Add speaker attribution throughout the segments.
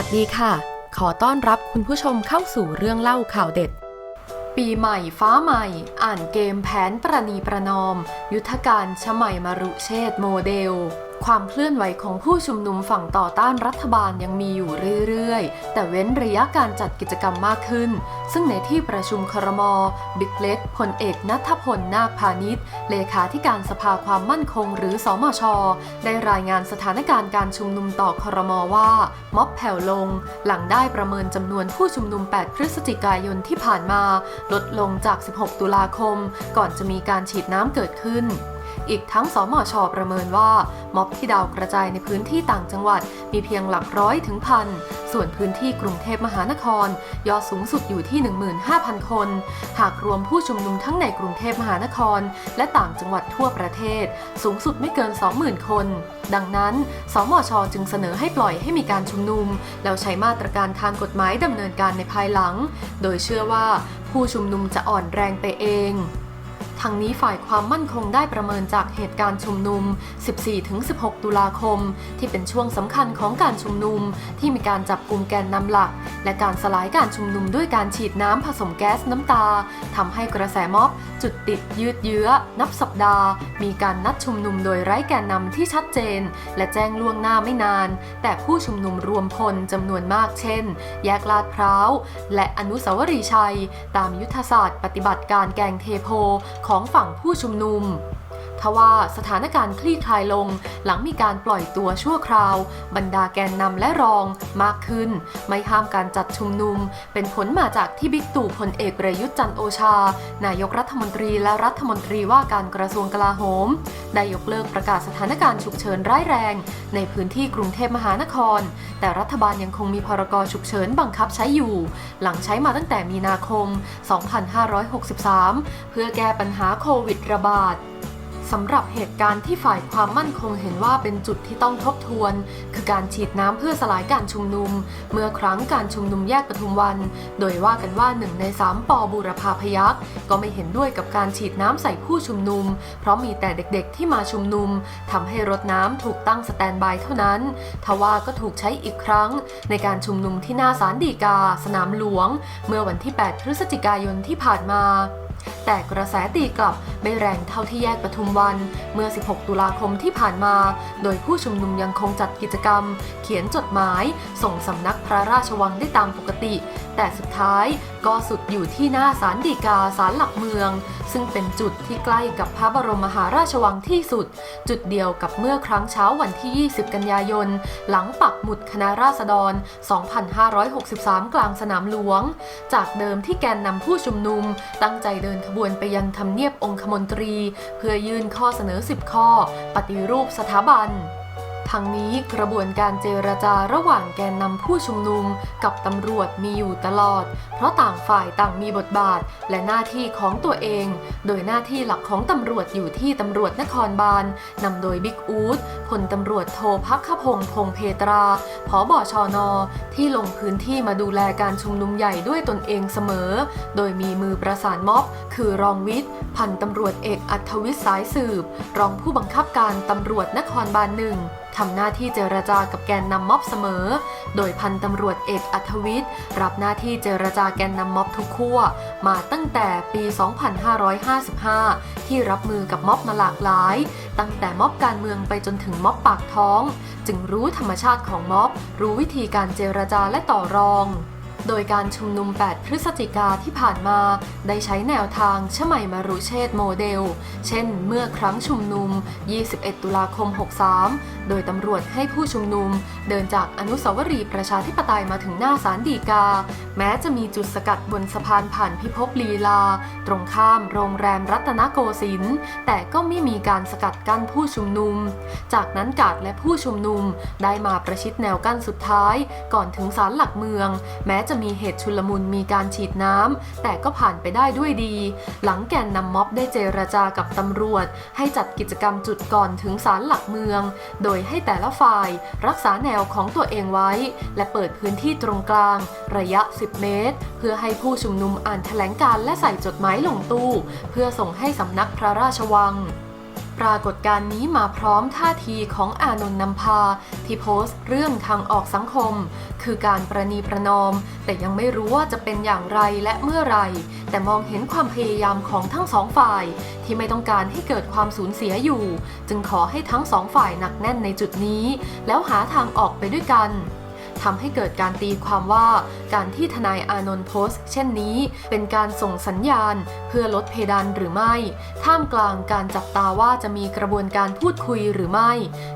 Speaker 1: วัสดีค่ะ ขอต้อนรับคุณผู้ชมเข้าสู่เรื่องเล่าข่าวเด็ด ปีใหม่ฟ้าใหม่ อ่านเกมแผนประนีประนอม ยุทธการชมัยมรุเชษฐ์โมเดล ความเคลื่อนไหวของผู้ชุมนุมฝั่งต่อต้านรัฐบาลยังมีอยู่เรื่อยๆ แต่เว้นระยะการจัดกิจกรรมมากขึ้น ซึ่งในที่ประชุมครม บิ๊กเล็กพลเอกนัทพลนาคพาณิชย์ เลขาธิการสภาความมั่นคงหรือสอมช ได้รายงานสถานการณ์การชุมนุมต่อครมว่า ม็อบแผ่วลง หลังได้ประเมินจำนวนผู้ชุมนุม 8 พฤศจิกายนที่ผ่านมา ลดลงจาก 16 ตุลาคม ก่อนจะมีการฉีดน้ำเกิดขึ้น อีกทั้งสมชประเมินว่าม็อบที่ดาวกระจายในพื้นที่ต่างจังหวัด มีเพียงหลักร้อยถึงพัน ส่วนพื้นที่กรุงเทพมหานคร ยอดสูงสุดอยู่ที่ 15,000 คน หากรวมผู้ชุมนุมทั้งในกรุงเทพมหานคร และต่างจังหวัดทั่วประเทศ สูงสุดไม่เกิน 20,000 คน ดังนั้น สมชจึงเสนอให้ปล่อยให้มีการชุมนุม แล้วใช้มาตรการทางกฎหมายดำเนินการในภายหลัง โดยเชื่อว่าผู้ชุมนุมจะอ่อนแรงไปเอง ทางนี้ฝ่ายความมั่นคงได้ประเมินจากเหตุการณ์ชุมนุม 14-16 ตุลาคม ที่เป็นช่วงสำคัญของการชุมนุม ที่มีการจับกลุ่มแกนนำหลัก และการสลายการชุมนุมด้วยการฉีดน้ำผสมแก๊สน้ำตาทำให้กระแสม็อบจุดติดยืดเยื้อ นับสัปดาห์ มีการนัดชุมนุมโดยไร้แกนนำที่ชัดเจน และแจ้งล่วงหน้าไม่นาน แต่ผู้ชุมนุมรวมพลจำนวนมากเช่น แยกลาดพร้าว และอนุสาวรีย์ชัย ตามยุทธศาสตร์ปฏิบัติการแกงเทโพของฝั่งผู้ชุมนุม ทว่าสถานการณ์คลี่คลายลง หลังมีการปล่อยตัวชั่วคราว บรรดาแกนนำและรองมากขึ้น ไม่ห้ามการจัดชุมนุม เป็นผลมาจากที่บิ๊กตู่พลเอกประยุทธ์จันโอชา นายกรัฐมนตรีและรัฐมนตรีว่าการกระทรวงกลาโหม ได้ยกเลิกประกาศสถานการณ์ฉุกเฉินร้ายแรง ในพื้นที่กรุงเทพมหานคร แต่รัฐบาลยังคงมีพรกฉุกเฉินบังคับใช้อยู่ หลังใช้มาตั้งแต่มีนาคม 2563 เพื่อแก้ปัญหาโควิดระบาด สำหรับเหตุการณ์ที่ฝ่ายความมั่นคงเห็นว่าเป็นจุดที่ต้องทบทวน คือการฉีดน้ำเพื่อสลายการชุมนุม เมื่อครั้งการชุมนุมแยกปทุมวัน โดยว่ากันว่าหนึ่งในสามปอบูรพาพยักษ์ก็ไม่เห็นด้วยกับการฉีดน้ำใส่ผู้ชุมนุม เพราะมีแต่เด็กๆที่มาชุมนุมทำให้รถน้ำถูกตั้งสแตนบายเท่านั้นทว่าก็ถูกใช้อีกครั้ง ในการชุมนุมที่หน้าศาลฎีกา สนามหลวง เมื่อวันที่ 8 พฤศจิกายนที่ผ่านมา แต่กระแสตีกลับไม่แรงเท่าที่แยกปทุมวัน เมื่อ 16 ตุลาคมที่ผ่านมา โดยผู้ชุมนุมยังคงจัดกิจกรรม เขียนจดหมาย ส่งสำนักพระราชวังได้ตามปกติ แต่สุดท้ายก็สุดอยู่ที่หน้าศาลฎีกาศาลหลักเมือง ซึ่งเป็นจุดที่ใกล้กับพระบรมมหาราชวังที่สุด จุดเดียวกับเมื่อครั้งเช้าวันที่ 20 กันยายน หลังปักหมุดคณะราษฎร 2563 กลางสนามหลวง จากเดิมที่แกนนำผู้ชุมนุม ตั้งใจเดินขบวนไปยังทำเนียบองคมนตรี เพื่อยื่นข้อเสนอ 10 ข้อ ปฏิรูปสถาบัน ทั้งนี้กระบวนการเจรจาระหว่างแกนนำผู้ชุมนุมกับตำรวจมีอยู่ตลอด เพราะต่างฝ่ายต่างมีบทบาทและหน้าที่ของตัวเอง โดยหน้าที่หลักของตำรวจอยู่ที่ตำรวจนครบาลนำโดยบิ๊กอูดพลตำรวจโทพักขพงษ์พงเพตราผอบอชอนอที่ลงพื้นที่มาดูแลการชุมนุมใหญ่ด้วยตนเองเสมอ โดยมีมือประสานม็อบ คือรองวิทย์พันตำรวจเอกอัธวิทย์สายสืบ รองผู้บังคับการตำรวจนครบาลหนึ่งทำหน้าที่เจรจากับแกนนำม็อบเสมอ โดยพันตำรวจเอกอัธวิทย์รับหน้าที่เจรจาแกนนำม็อบทุกขั้วมาตั้งแต่ปี 2555 ที่รับมือกับม็อบมาหลากหลาย ตั้งแต่ม็อบการเมืองไปจนถึงม็อบปากท้อง จึงรู้ธรรมชาติของม็อบ รู้วิธีการเจรจาและต่อรอง โดยการชุมนุม 8 พฤศจิกาที่ผ่านมา ได้ใช้แนวทางชมัยมารุเชษโมเดล เช่น เมื่อครั้งชุมนุม 21 ตุลาคม 63 โดยตำรวจให้ผู้ชุมนุม เดินจากอนุสาวรีย์ประชาธิปไตยมาถึงหน้าศาลฎีกา แม้จะมีจุดสกัดบนสะพานผ่านพิภพลีลา ตรงข้ามโรงแรมรัตนโกสินทร์แต่ก็ไม่มีการสกัดกั้นผู้ชุมนุม จากนั้นกาดและผู้ชุมนุมได้มาประชิดแนวกั้นสุดท้าย ก่อนถึงศาลหลักเมือง แม้จะมีเหตุชุลมุนมีการฉีดน้ำ แต่ก็ผ่านไปได้ด้วยดี หลังแกนนำม็อบได้เจรจากับตำรวจ ให้จัดกิจกรรมจุดก่อนถึงศาลหลักเมือง โดยให้แต่ละฝ่ายรักษาแนวของตัวเองไว้ และเปิดพื้นที่ตรงกลาง ระยะ 10 เมตร เพื่อให้ผู้ชุมนุมอ่านแถลงการและใส่จดหมายลงตู้ เพื่อส่งให้สำนักพระราชวัง ปรากฏการณ์นี้มาพร้อมท่าทีของอานนท์นำพา ที่โพสต์เรื่องทางออกสังคม คือการประนีประนอม แต่ยังไม่รู้ว่าจะเป็นอย่างไรและเมื่อไร แต่มองเห็นความพยายามของทั้งสองฝ่าย ที่ไม่ต้องการให้เกิดความสูญเสียอยู่ จึงขอให้ทั้งสองฝ่ายหนักแน่นในจุดนี้ แล้วหาทางออกไปด้วยกัน ทำให้เกิดการตีความว่าการที่ทนายอานนท์โพสต์ เช่นนี้ เป็นการส่งสัญญาณ เพื่อลดเพดานหรือไม่ ท่ามกลางการจับตาว่าจะมีกระบวนการพูดคุยหรือไม่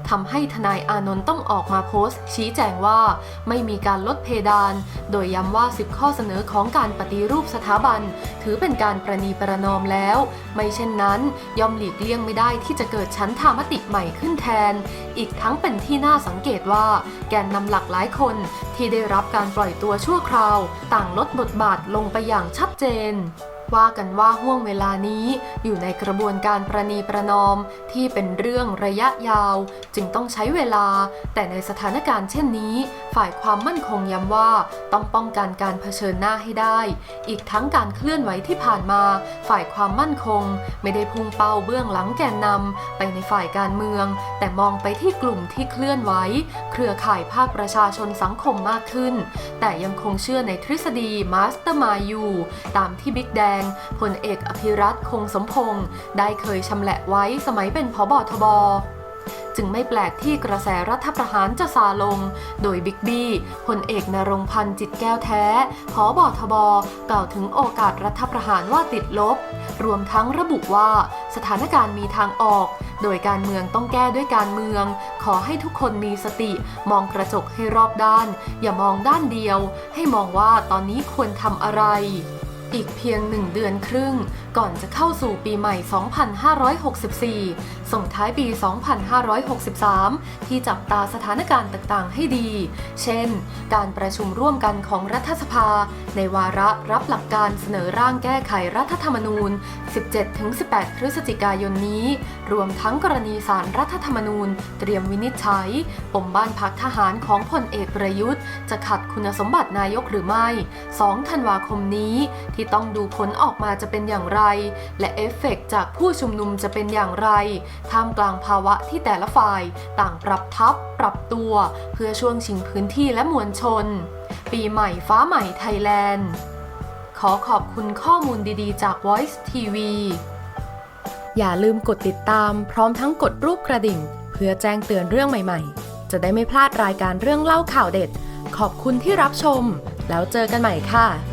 Speaker 1: ทำให้ทนายอานนท์ต้องออกมาโพสต์ ชี้แจงว่า ไม่มีการลดเพดาน โดยย้ำว่า 10 ข้อเสนอของการปฏิรูปสถาบัน ถือเป็นการประนีประนอมแล้ว ไม่เช่นนั้น ย่อมหลีกเลี่ยงไม่ได้ที่จะเกิดชั้นธามติใหม่ขึ้นแทน อีกทั้งเป็นที่น่าสังเกตว่า แกนนำหลักหลายคนที่ได้รับการปล่อยตัวชั่วคราว ต่างลดบทบาทลงไปอย่างชัดเจน ว่ากันว่าห่วงเวลานี้อยู่ในกระบวนการประนีประนอมที่เป็นเรื่องระยะยาว จึงต้องใช้เวลา แต่ในสถานการณ์เช่นนี้ ฝ่ายความมั่นคงย้ำว่าต้องป้องกันการเผชิญหน้าให้ได้ อีกทั้งการเคลื่อนไหวที่ผ่านมา ฝ่ายความมั่นคง ไม่ได้พุ่งเป้าเบื้องหลังแกนนำไปในฝ่ายการเมือง แต่มองไปที่กลุ่มที่เคลื่อนไหวเครือข่ายภาคประชาชนสังคมมากขึ้น แต่ยังคงเชื่อในทฤษฎีมาสเตอร์มายอยู่ตามที่บิ๊กแดงพลเอกอภิรัตคงสมพงศ์ได้เคยชำแหละไว้สมัยเป็นพบทบจึงไม่แปลกที่กระแสรัฐประหารจะซาลง โดยบิ๊กบี้พลเอกนรงพันธ์จิตแก้วแท้พบทบกล่าวถึงโอกาสรัฐประหารว่าติดลบ รวมทั้งระบุว่าสถานการณ์มีทางออก โดยการเมืองต้องแก้ด้วยการเมือง ขอให้ทุกคนมีสติ มองกระจกให้รอบด้าน อย่ามองด้านเดียว ให้มองว่าตอนนี้ควรทำอะไร อีกเพียงหนึ่งเดือนครึ่ง ก่อนจะเข้าสู่ปีใหม่ 2564 ส่งท้ายปี 2563 ที่จับตาสถานการณ์ต่างๆ ให้ดี เช่น การประชุมร่วมกันของรัฐสภา ในวาระรับหลักการเสนอร่างแก้ไขรัฐธรรมนูญ 17-18 พฤศจิกายนนี้ รวมทั้งกรณีสารรัฐธรรมนูญ เตรียมวินิจฉัยปมบ้านพักทหารของพลเอกประยุทธ์ จะขัดคุณสมบัตินายกหรือไม่ 2 ธันวาคมนี้ที่ต้องดูผลออกมาจะเป็นอย่างไรและเอฟเฟกต์จากผู้ชุมนุมจะเป็นอย่างไร ท่ามกลางภาวะที่แต่ละฝ่ายต่างปรับทับ ปรับตัว เพื่อช่วงชิงพื้นที่และมวลชน ปีใหม่ฟ้าใหม่ไทยแลนด์ ขอขอบคุณข้อมูลดีๆ จาก Voice TV อย่าลืมกดติดตามพร้อมทั้งกดรูปกระดิ่ง เพื่อแจ้งเตือนเรื่องใหม่ๆ จะได้ไม่พลาดรายการเรื่องเล่าข่าวเด็ด ขอบคุณที่รับชม แล้วเจอกันใหม่ค่ะ